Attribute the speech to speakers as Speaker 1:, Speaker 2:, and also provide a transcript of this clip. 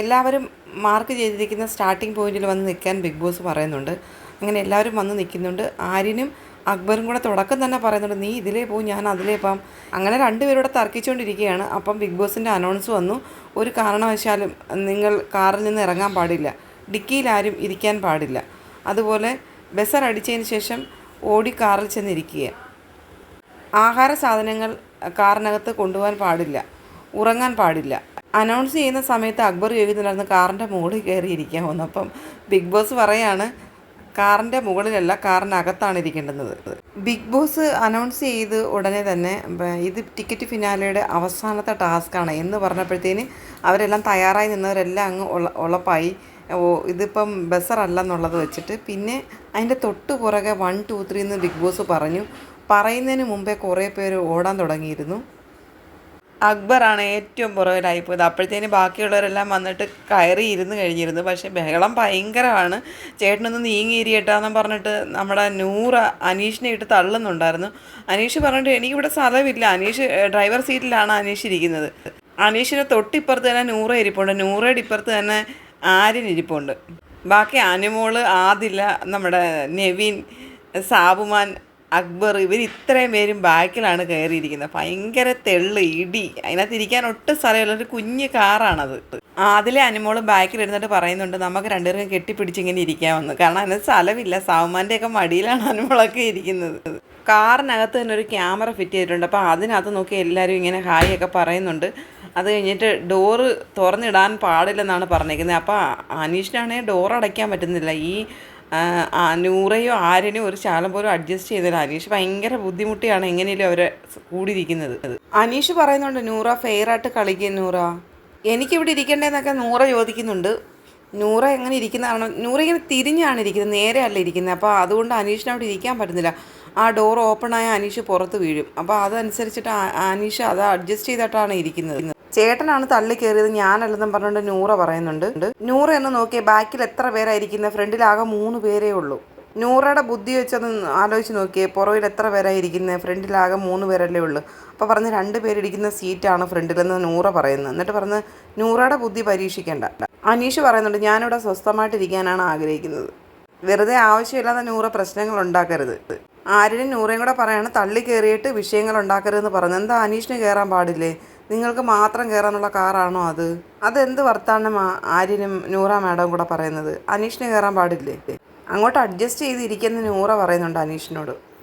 Speaker 1: എല്ലാവരും മാർക്ക് ചെയ്തിരിക്കുന്ന സ്റ്റാർട്ടിംഗ് പോയിന്റിൽ വന്ന് നിൽക്കാൻ ബിഗ് ബോസ് പറയുന്നുണ്ട്. അങ്ങനെ എല്ലാവരും വന്ന് നിൽക്കുന്നുണ്ട്. ആര്യനും അക്ബറും കൂടെ തുടക്കം തന്നെ പറയുന്നുണ്ട് നീ ഇതിലേ പോകും ഞാൻ അതിലേ പോകാം. അങ്ങനെ രണ്ടുപേരോടെ തർക്കിച്ചുകൊണ്ടിരിക്കുകയാണ് അപ്പം ബിഗ് ബോസിന്റെ അനൗൺസ് വന്നു. ഒരു കാരണവശാലും നിങ്ങൾ കാറിൽ നിന്ന് ഇറങ്ങാൻ പാടില്ല. ഡിക്കിയിൽ ആരും ഇരിക്കാൻ പാടില്ല. അതുപോലെ ബസർ അടിച്ചതിന് ശേഷം ഓടി കാറിൽ ചെന്നിരിക്കുക ആഹാര സാധനങ്ങൾ കാറിനകത്ത് കൊണ്ടുപോകാൻ പാടില്ല. ഉറങ്ങാൻ പാടില്ല. അനൗൺസ് ചെയ്യുന്ന സമയത്ത് അക്ബർ ചോദിക്കുന്നുണ്ടായിരുന്നു കാറിന്റെ മുകളിൽ കയറി ഇരിക്കാമെന്ന്? അപ്പം ബിഗ് ബോസ് പറയാണ് കാറിന്റെ മുകളിലല്ല കാറിനകത്താണ് ഇരിക്കേണ്ടുന്നത്. ബിഗ് ബോസ് അനൗൺസ് ചെയ്ത് ഉടനെ തന്നെ ഇത് ടിക്കറ്റ് ഫിനാലയുടെ അവസാനത്തെ ടാസ്ക്കാണ് എന്ന് പറഞ്ഞപ്പോഴത്തേന് അവരെല്ലാം തയ്യാറായി നിന്നവരെല്ലാം അങ്ങ് ഉള ഉളപ്പായി. ഓ ഇതിപ്പം ബസറല്ലെന്നുള്ളത് വെച്ചിട്ട് പിന്നെ അതിന്റെ തൊട്ട് പുറകെ വൺ ടു ത്രീ എന്ന് ബിഗ് ബോസ് പറഞ്ഞു. പറയുന്നതിന് മുമ്പേ കുറേ പേര് ഓടാൻ തുടങ്ങിയിരുന്നു. അക്ബറാണ് ഏറ്റവും പുറകിലായി പോയത്. അപ്പോഴത്തേന് ബാക്കിയുള്ളവരെല്ലാം വന്നിട്ട് കയറി ഇരുന്ന് കഴിഞ്ഞിരുന്നു. പക്ഷേ ബഹളം ഭയങ്കരമാണ്. ചേട്ടനൊന്ന് നീങ്ങിയിരിയട്ടാന്നും പറഞ്ഞിട്ട് നമ്മുടെ നൂറ് അനീഷിനെ ഇട്ട് തള്ളുന്നുണ്ടായിരുന്നു. അനീഷ് പറഞ്ഞിട്ട് എനിക്കിവിടെ സ്ഥലമില്ല. അനീഷ് ഡ്രൈവർ സീറ്റിലാണ് അനീഷ് ഇരിക്കുന്നത്. അനീഷിന്റെ തൊട്ടിപ്പുറത്ത് തന്നെ നൂറ ഇരിപ്പുണ്ട്. നൂറയുടെ ഇപ്പുറത്ത് തന്നെ ആര്യൻ ഇരിപ്പുണ്ട്. ബാക്കി അനുമോൾ ആദില നമ്മുടെ നെവിൻ സാബുമാൻ അക്ബർ ഇവർ ഇത്രയും പേരും ബാക്കിലാണ് കയറിയിരിക്കുന്നത്. ഭയങ്കര തെള്ള് ഇടി അതിനകത്ത് ഇരിക്കാൻ ഒട്ടും സ്ഥലമില്ല. ഒരു കുഞ്ഞ് കാറാണത്. അതിലെ അനുമോൾ ബാക്കിൽ ഇരുന്നിട്ട് പറയുന്നുണ്ട് നമുക്ക് രണ്ടുപേർക്കും കെട്ടിപ്പിടിച്ചിങ്ങനെ ഇരിക്കാമെന്ന്. കാരണം അതിനകത്ത് സ്ഥലമില്ല. സാവുമാന്റെ ഒക്കെ മടിയിലാണ് അനുമോളൊക്കെ ഇരിക്കുന്നത്. കാറിനകത്ത് തന്നെ ഒരു ക്യാമറ ഫിറ്റ് ചെയ്തിട്ടുണ്ട്. അപ്പോൾ അതിനകത്ത് നോക്കി എല്ലാവരും ഇങ്ങനെ ഹായ് ഒക്കെ പറയുന്നുണ്ട്. അത് കഴിഞ്ഞിട്ട് ഡോറ് തുറന്നിടാൻ പാടില്ലെന്നാണ് പറഞ്ഞേക്കുന്നത് അപ്പോൾ അനീഷിനാണെങ്കിൽ ഡോർ അടയ്ക്കാൻ പറ്റുന്നില്ല. ഈ നൂറയോ ആരനോ ഒരു ശാലം പോലും അഡ്ജസ്റ്റ് ചെയ്തില്ല അനീഷ് ഭയങ്കര ബുദ്ധിമുട്ടിയാണ് എങ്ങനെയും അവരെ കൂടിയിരിക്കുന്നത്. അനീഷ് പറയുന്നുണ്ട് നൂറ ഫെയർ ആയിട്ട് കളിക്കും നൂറ. എനിക്കിവിടെ ഇരിക്കണ്ടേന്നൊക്കെ നൂറ ചോദിക്കുന്നുണ്ട്. നൂറ എങ്ങനെ ഇരിക്കുന്നതാണോ നൂറ ഇങ്ങനെ തിരിഞ്ഞാണ് ഇരിക്കുന്നത് നേരെ അല്ല ഇരിക്കുന്നത്. അപ്പോൾ അതുകൊണ്ട് അനീഷിന് അവിടെ ഇരിക്കാൻ പറ്റുന്നില്ല. ആ ഡോർ ഓപ്പൺ ആയ അനീഷ് പുറത്ത് വീഴും. അപ്പോൾ അതനുസരിച്ചിട്ട് അനീഷ് അത് അഡ്ജസ്റ്റ് ചെയ്തിട്ടാണ് ഇരിക്കുന്നത്. ചേട്ടനാണ് തള്ളി കയറിയത് ഞാനല്ലെന്നും പറഞ്ഞുകൊണ്ട് നൂറ പറയുന്നുണ്ട്. നൂറ എന്ന് നോക്കിയ ബാക്കിൽ എത്ര പേരായിരിക്കുന്നത് ഫ്രണ്ടിലാകെ മൂന്ന് പേരേ ഉള്ളൂ. നൂറയുടെ ബുദ്ധി വെച്ചൊന്ന് ആലോചിച്ച് നോക്കിയേ പുറകിൽ എത്ര പേരായിരിക്കുന്നത് ഫ്രണ്ടിലാകെ മൂന്ന് പേരല്ലേ ഉള്ളൂ. അപ്പോൾ പറഞ്ഞ് രണ്ട് പേരിരിക്കുന്ന സീറ്റാണ് ഫ്രണ്ടിലെന്ന് നൂറ പറയുന്നത്. എന്നിട്ട് പറഞ്ഞ് നൂറയുടെ ബുദ്ധി പരീക്ഷിക്കേണ്ട. അനീഷ് പറയുന്നുണ്ട് ഞാനിവിടെ സ്വസ്ഥമായിട്ടിരിക്കാനാണ് ആഗ്രഹിക്കുന്നത്. വെറുതെ ആവശ്യമില്ലാതെ നൂറ പ്രശ്നങ്ങൾ ഉണ്ടാക്കരുത്. ആര്യനും നൂറയും കൂടെ പറയാണ് തള്ളി കയറിയിട്ട് വിഷയങ്ങൾ ഉണ്ടാക്കരുതെന്ന് പറഞ്ഞു. എന്താ അനീഷിന് കയറാൻ പാടില്ലേ? നിങ്ങൾക്ക് മാത്രം കയറാനുള്ള കാറാണോ അത്? അതെന്ത് വർത്താനം ആര്യനും നൂറ മാഡവും കൂടെ പറയുന്നത്? അനീഷിന് കയറാൻ പാടില്ലേ? അങ്ങോട്ട് അഡ്ജസ്റ്റ് ചെയ്തിരിക്കുന്ന നൂറ പറയുന്നുണ്ട് അനീഷിനോട്.